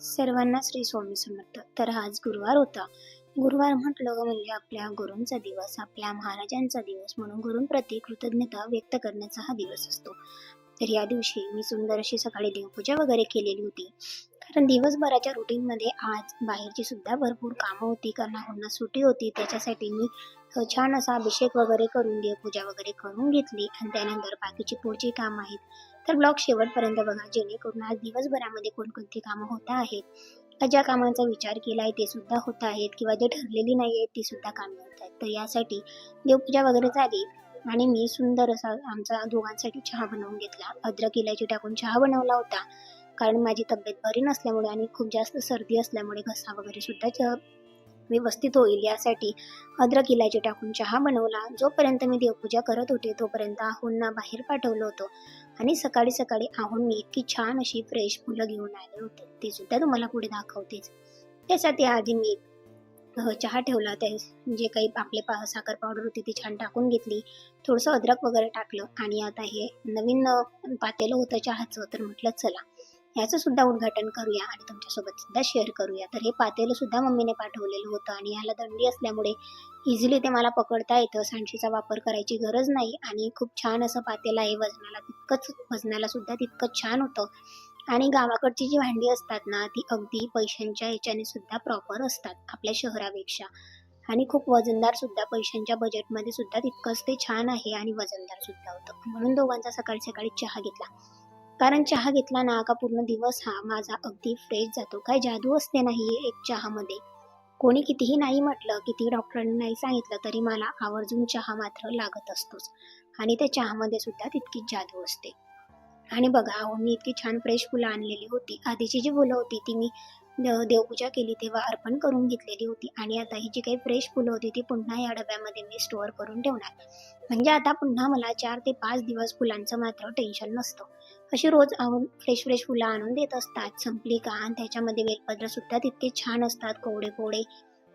सर्वांना श्री स्वामी समर्थ. तर आज गुरुवार होता. गुरुवार म्हटलं म्हणजे आपल्या गुरूंचा दिवस आपल्या महाराजांचा दिवस म्हणून गुरूंप्रती कृतज्ञता व्यक्त करण्याचा हा दिवस असतो. तर या दिवशी मी सुंदर अशी सकाळी देवपूजा वगैरे केलेली होती. कारण दिवसभराच्या रुटीनमध्ये आज बाहेरची सुद्धा भरपूर कामं होती कारण सुटी होती. त्याच्यासाठी मी छान असा अभिषेक वगैरे करून देवपूजा वगैरे करून घेतली. आणि त्यानंतर बाकीची पुढची कामं आहेत. तर ब्लॉग शेवटपर्यंत बघा जेणेकरून आज दिवसभरामध्ये कोणकोणती कामं होत आहेत ज्या कामांचा विचार केला आहे ते सुद्धा होत आहेत किंवा जे ठरलेली नाही आहेत ती सुद्धा कामे होत आहेत. तर यासाठी देवपूजा वगैरे झाली आणि मी सुंदर असा आमचा दोघांसाठी चहा बनवून घेतला. अद्रक इलायची टाकून चहा बनवला होता. कारण माझी तब्येत बरी नसल्यामुळे आणि खूप जास्त सर्दी असल्यामुळे घसा वगैरे सुद्धा व्यवस्थित होईल यासाठी अद्रक इलायची टाकून चहा बनवला. जोपर्यंत मी देवपूजा करत होते तोपर्यंत आहोंना बाहेर पाठवलं होतं. आणि सकाळी सकाळी आहोंनी इतकी छान अशी फ्रेश फुलं घेऊन आले होते. ते सुद्धा तुम्हाला पुढे दाखवतेच. त्यासाठी आधी मी चहा ठेवला. ते जे काही आपले पा साखर पावडर होती ती छान टाकून घेतली. थोडंसं अद्रक वगैरे टाकलं. आणि आता हे नवीन पातेलं होतं चहाचं तर म्हटलं चला. याचं सुद्धा उद्घाटन करूया आणि तुमच्यासोबत सुद्धा शेअर करूया. तर हे पातेलं सुद्धा मम्मीने पाठवलेलं होतं आणि ह्याला दंडी असल्यामुळे इझिली ते मला पकडता येतं. सांडशीचा वापर करायची गरज नाही आणि खूप छान असं पातेलं आहे. वजनाला तितकंच वजनाला सुद्धा तितकंच छान होतं. आणि गावाकडची जी भांडी असतात ना ती अगदी पैशांच्या याच्याने सुद्धा प्रॉपर असतात आपल्या शहरापेक्षा. आणि खूप वजनदार सुद्धा पैशांच्या बजेटमध्ये सुद्धा तितकंच ते छान आहे आणि वजनदार सुद्धा होतं. म्हणून दोघांचा सकाळी सकाळी चहा घेतला. कारण चहा घेतला ना का पूर्ण दिवस हा माझा अगदी फ्रेश जातो. काय जादू असते नाही एक चहामध्ये. कोणी कितीही नाही म्हटलं किती डॉक्टरांनी नाही सांगितलं तरी मला आवर्जून चहा मात्र लागत असतोच. आणि त्या चहामध्ये सुद्धा तितकीच जादू असते. आणि बघा अहो मी इतकी छान फ्रेश फुलं आणलेली होती. आधीची जी फुलं होती ती मी देवपूजा केली तेव्हा अर्पण करून घेतलेली होती. आणि आता ही जी काही फ्रेश फुलं होती ती पुन्हा या डब्यामध्ये मी स्टोअर करून ठेवणार. म्हणजे आता पुन्हा मला चार ते पाच दिवस फुलांचं मात्र टेन्शन नसतं. अशी रोज फ्रेश फ्रेश फुलं आणून देत असतात. संपली का? आणि त्याच्यामध्ये वेलपत्र सुद्धा तितके छान असतात कोवडे कोवडे.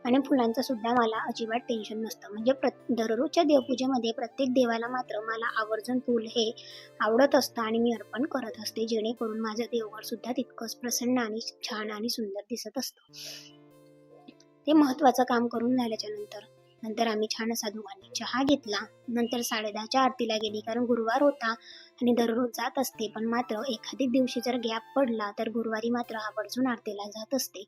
आणि फुलांचं सुद्धा मला अजिबात टेन्शन नसतं. म्हणजे प्र दररोजच्या देवपूजेमध्ये प्रत्येक देवाला मात्र मला आवर्जून फूल हे आवडत असतं आणि मी अर्पण करत असते जेणेकरून माझं देवघर सुद्धा तितकंच प्रसन्न आणि छान आणि सुंदर दिसत असतं. ते महत्वाचं काम करून झाल्याच्यानंतर नंतर आम्ही छान असा दोघांनी चहा घेतला. नंतर साडेदहाच्या आरतीला गेली कारण गुरुवार होता आणि दररोज जात असते. पण मात्र एखाद्या दिवशी जर गॅप पडला तर गुरुवारी मात्र आवर्जून आरतीला जात असते.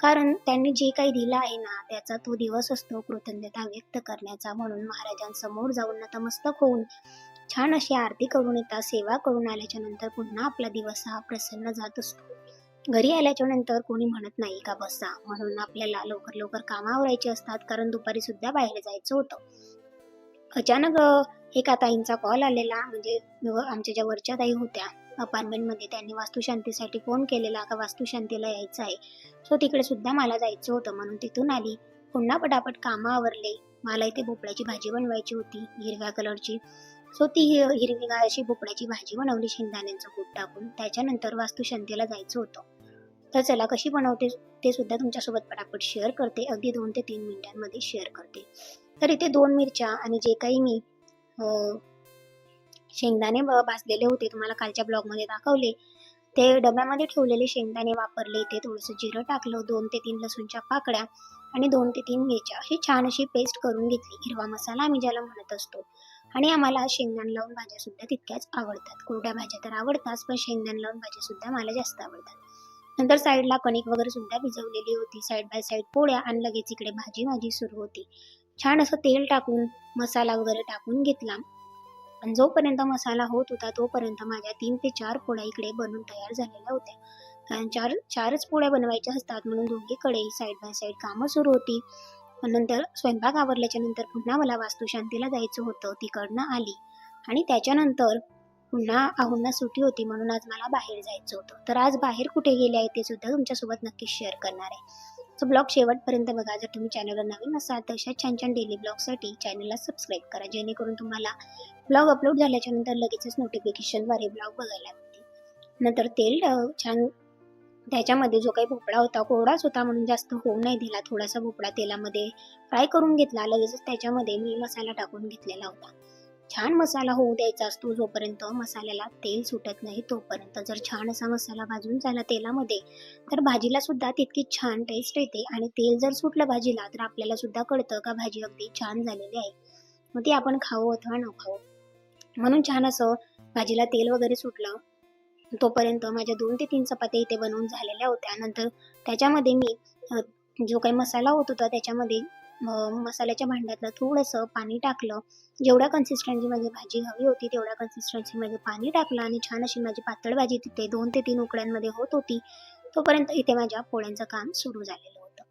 कारण त्यांनी जे काही दिलं आहे ना त्याचा तो दिवस असतो कृतज्ञता व्यक्त करण्याचा म्हणून महाराजांसमोर जाऊन नतमस्तक होऊन छान अशी आरती करून येतात. सेवा करून आल्याच्यानंतर पुन्हा आपला दिवस हा प्रसन्न जात असतो. घरी आल्याच्यानंतर कोणी म्हणत नाही का बसा? म्हणून आपल्याला लवकर लवकर कामं आवरायची असतात कारण दुपारी सुद्धा बाहेर जायचं होतं. अचानक एका ताईंचा कॉल आलेला. म्हणजे आमच्या ज्या वरच्या ताई होत्या अपार्टमेंटमध्ये त्यांनी वास्तुशांतीसाठी फोन केलेला का वास्तुशांतीला यायचं आहे. सो तिकडे सुद्धा मला जायचं होतं. म्हणून तिथून आली. पुन्हा पटापट कामं आवरले. मला इथे भोपळ्याची भाजी बनवायची होती हिरव्या कलरची. सो ती हिरवीगार अशी भोपळ्याची भाजी बनवली शेंगदाण्यांचं कूट टाकून त्याच्यानंतर वास्तुशांतीला जायचं होतं. तर चला कशी बनवते ते सुद्धा तुमच्यासोबत पटापट शेअर करते. अगदी दोन ते तीन मिनिटांमध्ये शेअर करते. तर इथे दोन मिरच्या आणि जे काही मी शेंगदाणे भाजलेले होते तुम्हाला कालच्या ब्लॉगमध्ये दाखवले. ते डब्यामध्ये ठेवलेले शेंगदाणे वापरले. इथे थोडंसं जिरं टाकलं दोन ते तीन लसूणच्या पाकळ्या आणि दोन ते तीन मिरच्या. अशी छान अशी पेस्ट करून घेतली. हिरवा मसाला आम्ही ज्याला म्हणत असतो. आणि आम्हाला शेंगदाण लावून भाज्या सुद्धा तितक्याच आवडतात. कोरड्या भाज्या तर आवडतात पण शेंगदाण लावून भाज्या सुद्धा मला जास्त आवडतात. नंतर साईडला कणिक वगैरे सुद्धा भिजवलेली होती. साईड बाय साईड पोळ्या आणि लगेच इकडे भाजी भाजी सुरू होती. छान असं तेल टाकून मसाला वगैरे टाकून घेतला. आणि जोपर्यंत मसाला होत होता तोपर्यंत माझ्या तीन ते चार पोळ्या इकडे बनून तयार झालेल्या होत्या. कारण चार चारच पोळ्या बनवायच्या असतात म्हणून दोघीकडे साईड बाय साईड कामं सुरू होती. नंतर स्वयंपाक आवरल्याच्या नंतर पुन्हा मला वास्तुशांतीला जायचं होतं तिकडनं आली. आणि त्याच्यानंतर पुन्हा आहुंना सुट्टी होती म्हणून आज मला बाहेर जायचं होतं. तर आज बाहेर कुठे गेले आहे ते सुद्धा तुमच्यासोबत नक्की शेअर करणार आहे. सो ब्लॉग शेवटपर्यंत बघा. जर तुम्ही चॅनलवर नवीन असाल तर अशा छान छान डेली ब्लॉगसाठी चॅनलला सबस्क्राईब करा. जेणेकरून तुम्हाला ब्लॉग अपलोड झाल्याच्यानंतर लगेचच नोटिफिकेशनद्वारे ब्लॉग बघायला मिळते नंतर तेल छान त्याच्यामध्ये जो काही भोपळा होता कोरडाच होता म्हणून जास्त होऊ नाही दिला. थोडासा भोपळा तेलामध्ये फ्राय करून घेतला. लगेचच त्याच्यामध्ये मी मसाला टाकून घेतलेला होता. छान मसाला होऊ द्यायचा असतो जोपर्यंत मसाल्याला तेल सुटत नाही तोपर्यंत. जर छान असा मसाला भाजून झाला तेलामध्ये तर भाजीला सुद्धा तितकी छान टेस्ट येते आणि तेल जर सुटलं भाजीला तर आपल्याला सुद्धा कळतं का भाजी अगदी छान झालेली आहे. मग ती आपण खाऊ अथवा न खाऊ. म्हणून छान असं भाजीला तेल वगैरे सुटलं तोपर्यंत माझ्या दोन ते तीन चपात्या इथे बनवून झालेल्या होत्या. नंतर त्याच्यामध्ये मी जो काही मसाला होत होता त्याच्यामध्ये मसाल्याच्या भांड्यातलं थोडंसं पाणी टाकलं. जेवढ्या कन्सिस्टन्सी माझी भाजी हवी होती तेवढ्या कन्सिस्टन्सीमध्ये पाणी टाकलं आणि छान अशी माझी पातळ भाजी तिथे दोन ते तीन उकड्यांमध्ये होत होती. तोपर्यंत इथे माझ्या पोळ्यांचं काम सुरू झालेलं होतं.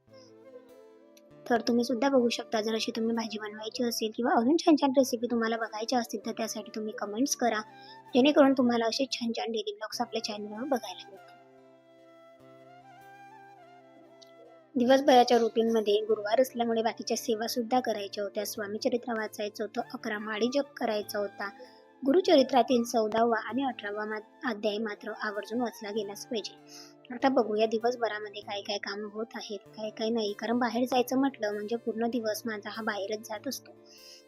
तर तुम्ही सुद्धा बघू शकता जर अशी तुम्ही भाजी बनवायची असेल किंवा अजून छान छान रेसिपी तुम्हाला बघायच्या असतील तर त्यासाठी तुम्ही कमेंट्स करा. जेणेकरून तुम्हाला असे छान छान डेली ब्लॉग्स आपल्या चॅनलवर बघायला मिळतील. दिवसभराच्या रुटीनमध्ये गुरुवार असल्यामुळे बाकीच्या सेवा सुद्धा करायच्या होत्या. स्वामीचरित्र वाचायचं होतं अकरा माळी जप करायचा होता. गुरुचरित्रातील चौदावा आणि अठरावा मा- अध्याय मात्र आवर्जून वाचला गेलाच पाहिजे. आता बघूया दिवसभरामध्ये काय काय काम होत आहेत काय काय नाही. कारण बाहेर जायचं म्हटलं म्हणजे पूर्ण दिवस माझा हा बाहेरच जात असतो.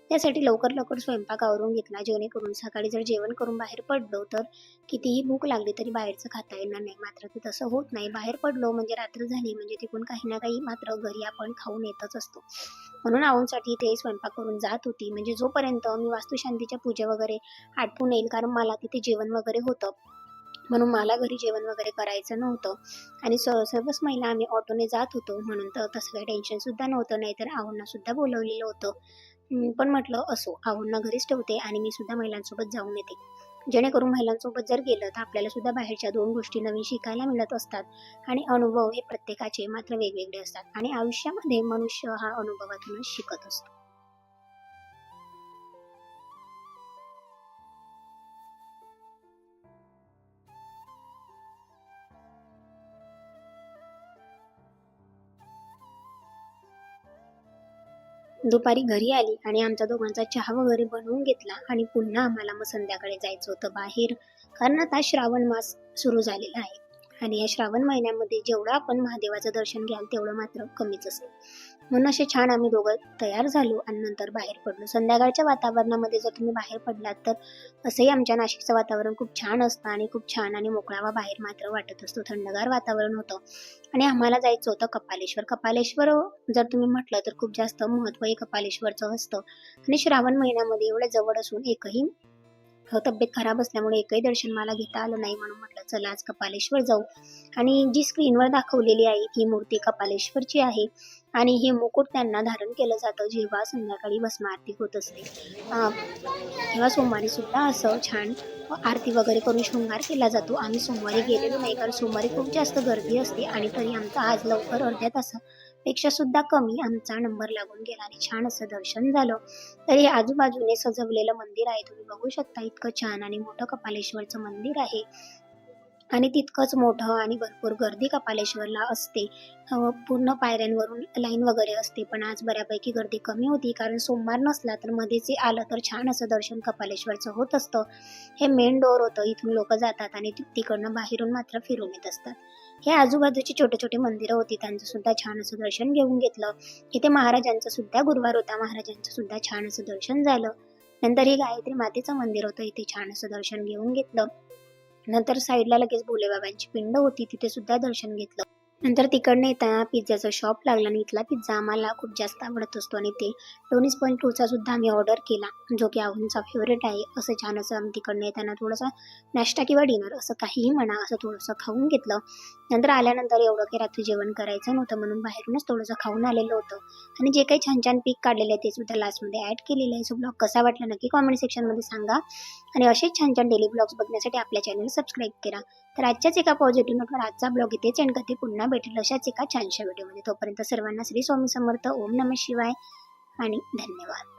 त्यासाठी लवकर लवकर स्वयंपाक आवरून घेतला. जेणेकरून सकाळी जर जेवण करून बाहेर पडलो तर कितीही भूक लागली तरी बाहेरचं खाता येणार नाही. मात्र ते तसं होत नाही. बाहेर पडलो म्हणजे रात्र झाली म्हणजे तिकडून काही ना काही मात्र घरी आपण खाऊन येतच असतो. म्हणून आऊंसाठी ते स्वयंपाक करून जात होती. म्हणजे जोपर्यंत मी वास्तुशांतीच्या पूजा वगैरे आटपून येईल कारण मला तिथे जेवण वगैरे होतं. म्हणून मला घरी जेवण वगैरे करायचं नव्हतं. आणि स सर्वच महिला आम्ही ऑटोने जात होतो. म्हणून तर तसं काही टेन्शन सुद्धा नव्हतं. नाहीतर आऊंना सुद्धा बोलवलेलं होतं. पण म्हटलं असो आहोंना घरीच ठेवते आणि मी सुद्धा महिलांसोबत जाऊन येते. जेणेकरून महिलांसोबत जर गेलं तर आपल्याला सुद्धा बाहेरच्या दोन गोष्टी नवीन शिकायला मिळत असतात आणि अनुभव हे प्रत्येकाचे मात्र वेगवेगळे असतात आणि आयुष्यामध्ये मनुष्य हा अनुभवातूनच शिकत असतो. दुपारी घरी आली आणि आमच्या दोघांचा चहा वगैरे बनवून घेतला आणि पुन्हा आम्हाला मग संध्याकाळी जायचं होतं बाहेर कारण आता श्रावण मास सुरू झालेला आहे. आणि या श्रावण महिन्यामध्ये जेवढं आपण महादेवाचं दर्शन घ्याल तेवढं मात्र कमीच असेल. म्हणून असे छान आम्ही दोघं तयार झालो आणि नंतर बाहेर पडलो. संध्याकाळच्या वातावरणामध्ये जर तुम्ही बाहेर पडलात तर असंही आमच्या नाशिकचं वातावरण खूप छान असतं आणि खूप छान आणि मोकळावा बाहेर मात्र वाटत असतो. थंडगार वातावरण होतं. आणि आम्हाला जायचं होतं कपालेश्वर. कपालेश्वर जर तुम्ही म्हटलं तर खूप जास्त महत्त्व हे कपालेश्वरचं असतं. आणि श्रावण महिन्यामध्ये एवढं जवळ असून एकही तब्येत खराब असल्यामुळे एकही दर्शन मला घेता आलं नाही म्हणून म्हटलं चला आज कपालेश्वर जाऊ. आणि जी स्क्रीनवर दाखवलेली आहे ही मूर्ती कपालेश्वरची आहे. आणि हे मुकुट त्यांना धारण केलं जातं जेव्हा संध्याकाळी भस्म आरती होत असते. तेव्हा सोमवारी सुद्धा असं छान आरती वगैरे करून शृंगार केला जातो. आम्ही सोमवारी गेलेलो नाही कारण सोमवारी खूप जास्त गर्दी असते आणि तरी आमचा आज लवकर अर्ध्या तासापेक्षा सुद्धा कमी आमचा नंबर लागून गेला आणि छान असं दर्शन झालं. तर हे आजूबाजूने सजवलेलं मंदिर आहे. तुम्ही बघू शकता इतकं छान आणि मोठं कपालेश्वरचं मंदिर आहे. आणि तितकंच मोठं आणि भरपूर गर्दी कपालेश्वरला असते. पूर्ण पायऱ्यांवरून लाईन वगैरे असते पण आज बऱ्यापैकी गर्दी कमी होती कारण सोमवार नसला तर मध्येच आलं तर छान असं दर्शन कपालेश्वरचं होत असतं. हे मेन डोअर होतं इथून लोक जातात आणि तिकडनं बाहेरून मात्र फिरून येत असतात. हे आजूबाजूची छोटे छोटे मंदिरं होती त्यांचं सुद्धा छान असं दर्शन घेऊन घेतलं. इथे महाराजांचं सुद्धा गुरुवार होता महाराजांचं सुद्धा छान असं दर्शन झालं. नंतर हे गायत्री मातेचं मंदिर होतं इथे छान असं दर्शन घेऊन घेतलं. नंतर साईडला लगेच भोले बाबांची पिंड होती. तिथे सुद्धा दर्शन घेतलं. नंतर तिकडनं येताना पिझ्झाचा शॉप लागला आणि इथला पिझ्झा आम्हाला खूप जास्त आवडत असतो आणि ते डोनीस पॉईंट टूचा सुद्धा आम्ही ऑर्डर केला जो की आहूनचा फेवरेट आहे असं छान असं आम्ही तिकडनं येताना थोडंसं नाश्ता किंवा डिनर असं काहीही म्हणा असं थोडंसं खाऊन घेतलं. नंतर आल्यानंतर एवढं की रात्री जेवण करायचं नव्हतं म्हणून बाहेरूनच थोडंसं खाऊन आलेलं होतं. आणि जे काही छान छान पीक काढलेलं आहे ते सुद्धा लास्टमध्ये ॲड केलेलं आहे. सो ब्लॉग कसा वाटला नक्की कॉमेंट सेक्शनमध्ये सांगा. आणि असेच छान छान डेली ब्लॉग्स बघण्यासाठी आपल्या चॅनल सबस्क्राईब करा. तर आजच्याच एका पॉझिटिव्ह नोटवर आजचा ब्लॉग इथेच एंड करते. पुन्हा भेटेल. अशाच एका छानशा व्हिडिओमध्ये तोपर्यंत सर्वांना श्री स्वामी समर्थ. ओम नम शिवाय. आणि धन्यवाद.